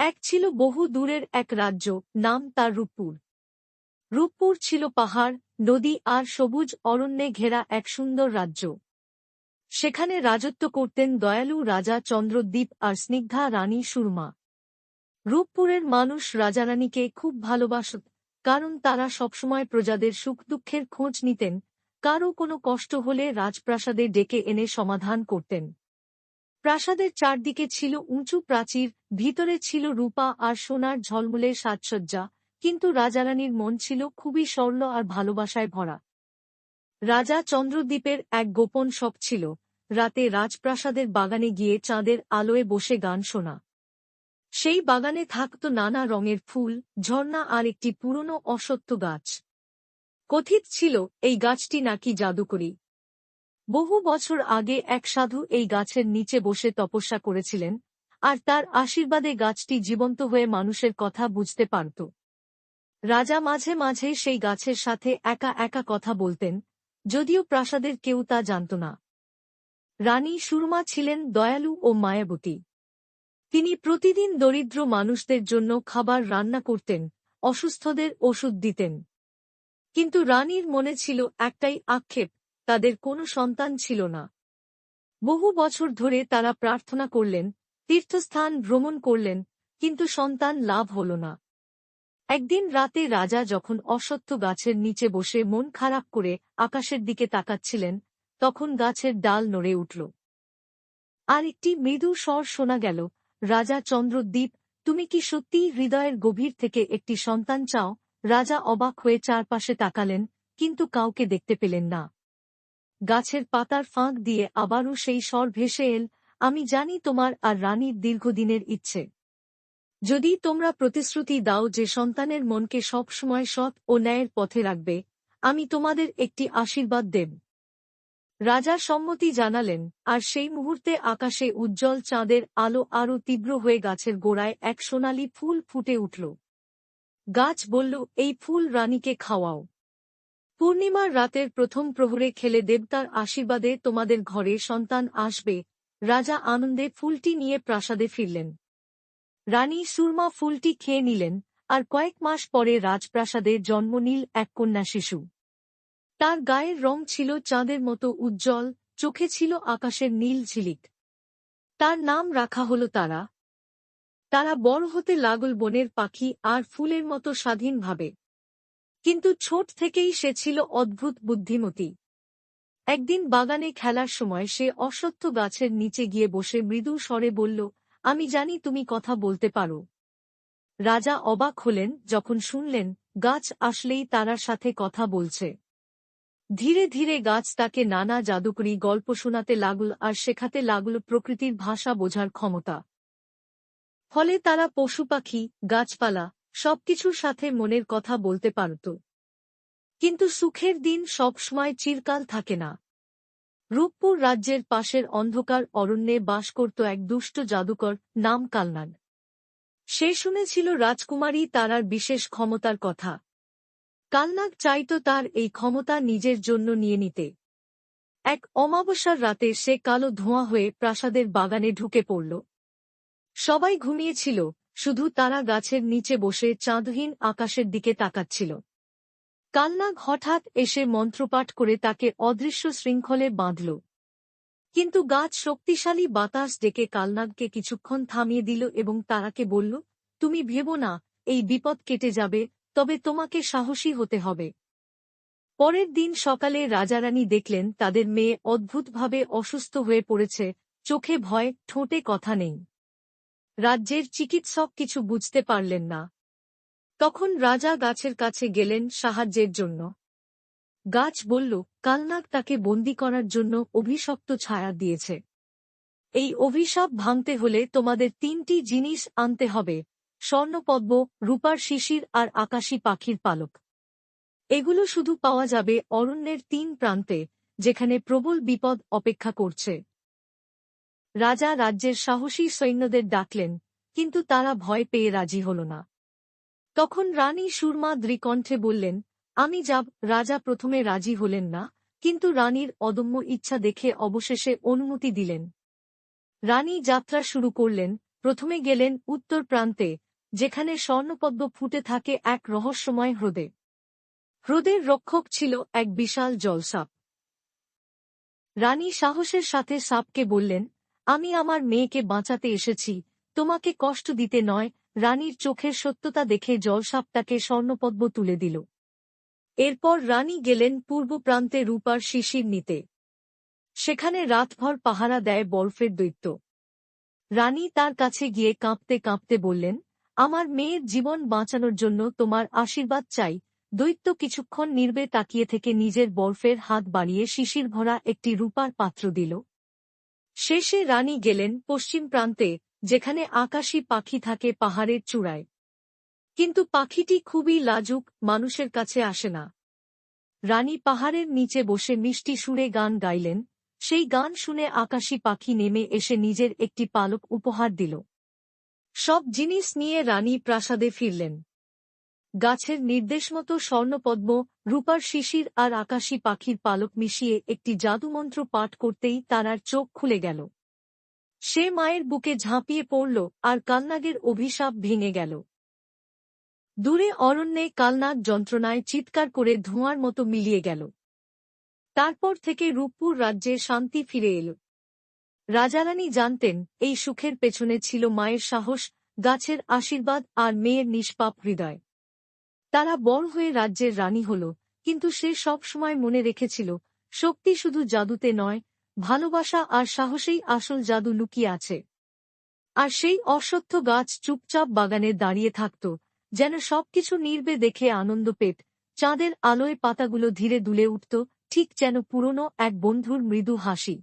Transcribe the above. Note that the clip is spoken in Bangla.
এক ছিল বহু দূরের এক রাজ্য, নাম তার রূপপুর। রূপপুর ছিল পাহাড়, নদী আর সবুজ অরণ্যে ঘেরা এক সুন্দর রাজ্য। সেখানে রাজত্ব করতেন দয়ালু রাজা চন্দ্রদ্বীপ আর স্নিগ্ধা রানী সুরমা। রূপপুরের মানুষ রাজারানীকে খুব ভালোবাসত, কারণ তারা সবসময় প্রজাদের সুখ দুঃখের খোঁজ নিতেন, কারও কোনো কষ্ট হলে রাজপ্রাসাদে ডেকে এনে সমাধান করতেন। প্রাসাদের চারদিকে ছিল উঁচু প্রাচীর, ভিতরে ছিল রূপা আর সোনার ঝলমলে সাজসজ্জা, কিন্তু রাজারানীর মন ছিল খুবই সরল আর ভালোবাসায় ভরা। রাজা চন্দ্রদ্বীপের এক গোপন শখ ছিল। রাতে রাজপ্রাসাদের বাগানে গিয়ে চাঁদের আলোয় বসে গান শোনা। সেই বাগানে থাকত নানা রঙের ফুল, ঝর্ণা আর একটি পুরনো অসত্য গাছ। কথিত ছিল, এই গাছটি নাকি জাদুকরী। বহু বছর আগে এক সাধু এই গাছের নিচে বসে তপস্যা করেছিলেন, আর তার আশীর্বাদে গাছটি জীবন্ত হয়ে মানুষের কথা বুঝতে পারত। রাজা মাঝে মাঝে সেই গাছের সাথে একা একা কথা বলতেন, যদিও প্রাসাদের কেউ তা জানত না। রানী সুরমা ছিলেন দয়ালু ও মায়াবতী। তিনি প্রতিদিন দরিদ্র মানুষদের জন্য খাবার রান্না করতেন, অসুস্থদের ওষুধ দিতেন। কিন্তু রানীর মনে ছিল একটাই আক্ষেপ তাদের কোনো সন্তান ছিল না। বহু বছর ধরে তারা প্রার্থনা করলেন, তীর্থস্থান ভ্রমণ করলেন, কিন্তু সন্তান লাভ হল না। একদিন রাতে রাজা যখন অসত্য গাছের নিচে বসে মন খারাপ করে আকাশের দিকে তাকাচ্ছিলেন, তখন গাছের ডাল নড়ে উঠল। আর একটি মৃদু স্বর শোনা গেল, রাজা চন্দ্রদ্বীপ, তুমি কি সত্যিই হৃদয়ের গভীর থেকে একটি সন্তান চাও? রাজা অবাক হয়ে চারপাশে তাকালেন, কিন্তু কাউকে দেখতে পেলেন না। গাছের পাতার ফাঁক দিয়ে আবারও সেই স্বর ভেসে এল, আমি জানি তোমার আর রানীর দীর্ঘদিনের ইচ্ছে। যদি তোমরা প্রতিশ্রুতি দাও যে সন্তানের মনকে সব সময় সৎ ও ন্যায়ের পথে রাখবে, আমি তোমাদের একটি আশীর্বাদ দেব। রাজা সম্মতি জানালেন, আর সেই মুহূর্তে আকাশে উজ্জ্বল চাঁদের আলো আরও তীব্র হয়ে গাছের গোড়ায় এক সোনালি ফুল ফুটে উঠল। গাছ বলল, এই ফুল রানীকে খাওয়াও। পূর্ণিমার রাতের প্রথম প্রহরে খেলে দেবতার আশীর্বাদে তোমাদের ঘরে সন্তান আসবে। রাজা আনন্দে ফুলটি নিয়ে প্রাসাদে ফিরলেন। রানী সুরমা ফুলটি খেয়ে নিলেন আর কয়েক মাস পরে রাজপ্রাসাদে জন্ম নিল এক কন্যা শিশু। তার গায়ের রং ছিল চাঁদের মতো উজ্জ্বল, চোখে ছিল আকাশের নীল ঝিলিক। তার নাম রাখা হল তারা। তারা বড় হতে লাগল বনের পাখি আর ফুলের মতো স্বাধীনভাবে। কিন্তু ছোট থেকেই সে ছিল অদ্ভুত বুদ্ধিমতী। একদিন বাগানে খেলার সময় সে অসত্য গাছের নিচে গিয়ে বসে মৃদু স্বরে বলল, আমি জানি তুমি কথা বলতে পারো। রাজা অবাক হলেন, যখন শুনলেন, গাছ আসলেই তারার সাথে কথা বলছে। ধীরে ধীরে গাছ তাকে নানা জাদুকরী গল্প শোনাতে লাগল আর শেখাতে লাগল প্রকৃতির ভাষা বোঝার ক্ষমতা। ফলে তারা পশু পাখি, গাছপালা সবকিছুর সাথে মনের কথা বলতে পারত। কিন্তু সুখের দিন সবসময় চিরকাল থাকে না। রূপপুর রাজ্যের পাশের অন্ধকার অরণ্যে বাস করত এক দুষ্ট জাদুকর নাম কালনাগ সে শুনেছিল রাজকুমারী তারার বিশেষ ক্ষমতার কথা। কালনাগ চাইত তার এই ক্ষমতা নিজের জন্য নিয়ে নিতে। এক অমাবস্যার রাতে সে কালো ধোঁয়া হয়ে প্রাসাদের বাগানে ঢুকে পড়ল। সবাই ঘুমিয়েছিল শুধু তারা গাছের নিচে বসে চাঁদহীন আকাশের দিকে তাকাচ্ছিল। কালনাগ হঠাৎ এসে মন্ত্রপাঠ করে তাকে অদৃশ্য শৃঙ্খলে বাঁধল। কিন্তু গাছ শক্তিশালী বাতাস ডেকে কালনাগকে কিছুক্ষণ থামিয়ে দিল এবং তারাকে বলল, তুমি ভেব না, এই বিপদ কেটে যাবে, তবে তোমাকে সাহসী হতে হবে। পরের দিন সকালে রাজারানী দেখলেন তাদের মেয়ে অদ্ভুতভাবে অসুস্থ হয়ে পড়েছে, চোখে ভয়, ঠোঁটে কথা নেই। রাজ্যের চিকিৎসক কিছু বুঝতে পারলেন না। তখন রাজা গাছের কাছে গেলেন সাহায্যের জন্য। গাছ বলল, কালনাগ তাকে বন্দি করার জন্য অভিশপ্ত ছায়া দিয়েছে। এই অভিশাপ ভাঙতে হলে তোমাদের তিনটি জিনিস আনতে হবে, স্বর্ণপদ্ম, রূপার শিশির আর আকাশী পাখির পালক। এগুলো শুধু পাওয়া যাবে অরণ্যের তিন প্রান্তে, যেখানে প্রবল বিপদ অপেক্ষা করছে। রাজা রাজ্যের সাহসী সৈন্যদের ডাকলেন, কিন্তু তারা ভয় পেয়ে রাজি হল না। তখন রানী সুরমা দ্রিকণ্ঠে বললেন, আমি যাব, রাজা প্রথমে রাজি হলেন না, কিন্তু রানীর অদম্য ইচ্ছা দেখে অবশেষে অনুমতি দিলেন। রানী যাত্রা শুরু করলেন, প্রথমে গেলেন উত্তর প্রান্তে, যেখানে স্বর্ণপদ্ম ফুটে থাকে এক রহস্যময় হ্রদে। হ্রদের রক্ষক ছিল এক বিশাল জলসাপ। রানী সাহসের সাথে সাপকে বললেন আমি আমার মেয়েকে বাঁচাতে এসেছি। তোমাকে কষ্ট দিতে নয়, রানীর চোখের সত্যতা দেখে জলসাপটাকে স্বর্ণপদ্ম তুলে দিল। এরপর রানী গেলেন পূর্ব প্রান্তে রূপার শিশির নিতে। সেখানে রাতভর পাহারা দেয় বরফের দৈত্য। রানী তার কাছে গিয়ে কাঁপতে কাঁপতে বললেন, আমার মেয়ের জীবন বাঁচানোর জন্য তোমার আশীর্বাদ চাই। দৈত্য কিছুক্ষণ নির্বে তাকিয়ে থেকে নিজের বরফের হাত বাড়িয়ে শিশির ভরা একটি রূপার পাত্র দিল। শেষে রানী গেলেন পশ্চিম প্রান্তে, যেখানে আকাশী পাখি থাকে পাহাড়ের চূড়ায়। কিন্তু পাখিটি খুবই লাজুক, মানুষের কাছে আসে না। রানী পাহাড়ের নিচে বসে মিষ্টি সুরে গান গাইলেন। সেই গান শুনে আকাশী পাখি নেমে এসে নিজের একটি পালক উপহার দিল। সব জিনিস নিয়ে রানী প্রাসাদে ফিরলেন। গাছের নির্দেশ নির্দেশমতো স্বর্ণপদ্ম, রূপার শিশির আর আকাশী পাখির পালক মিশিয়ে একটি জাদুমন্ত্র পাঠ করতেই তারার চোখ খুলে গেল। সে মায়ের বুকে ঝাঁপিয়ে পড়ল আর কালনাগের অভিশাপ ভেঙে গেল। দূরে অরণ্যে কালনাগ যন্ত্রণায় চিৎকার করে ধোঁয়ার মতো মিলিয়ে গেল। তারপর থেকে রূপপুর রাজ্যে শান্তি ফিরে এল। রাজারানী জানতেন এই সুখের পেছনে ছিল মায়ের সাহস, গাছের আশীর্বাদ আর মেয়ের নিষ্পাপ হৃদয়। তারা বড় হয়ে রাজ্যের রানী হল, কিন্তু সে সব সময় মনে রেখেছিল, শক্তি শুধু জাদুতে নয়, ভালোবাসা আর সাহসেই আসল জাদু লুকিয়ে আছে। আর সেই অসত্য গাছ চুপচাপ বাগানে দাঁড়িয়ে থাকত, যেন সবকিছু নির্বে দেখে আনন্দ পেট চাঁদের আলোয় পাতাগুলো ধীরে দুলে উঠত, ঠিক যেন পুরনো এক বন্ধুর মৃদু হাসি।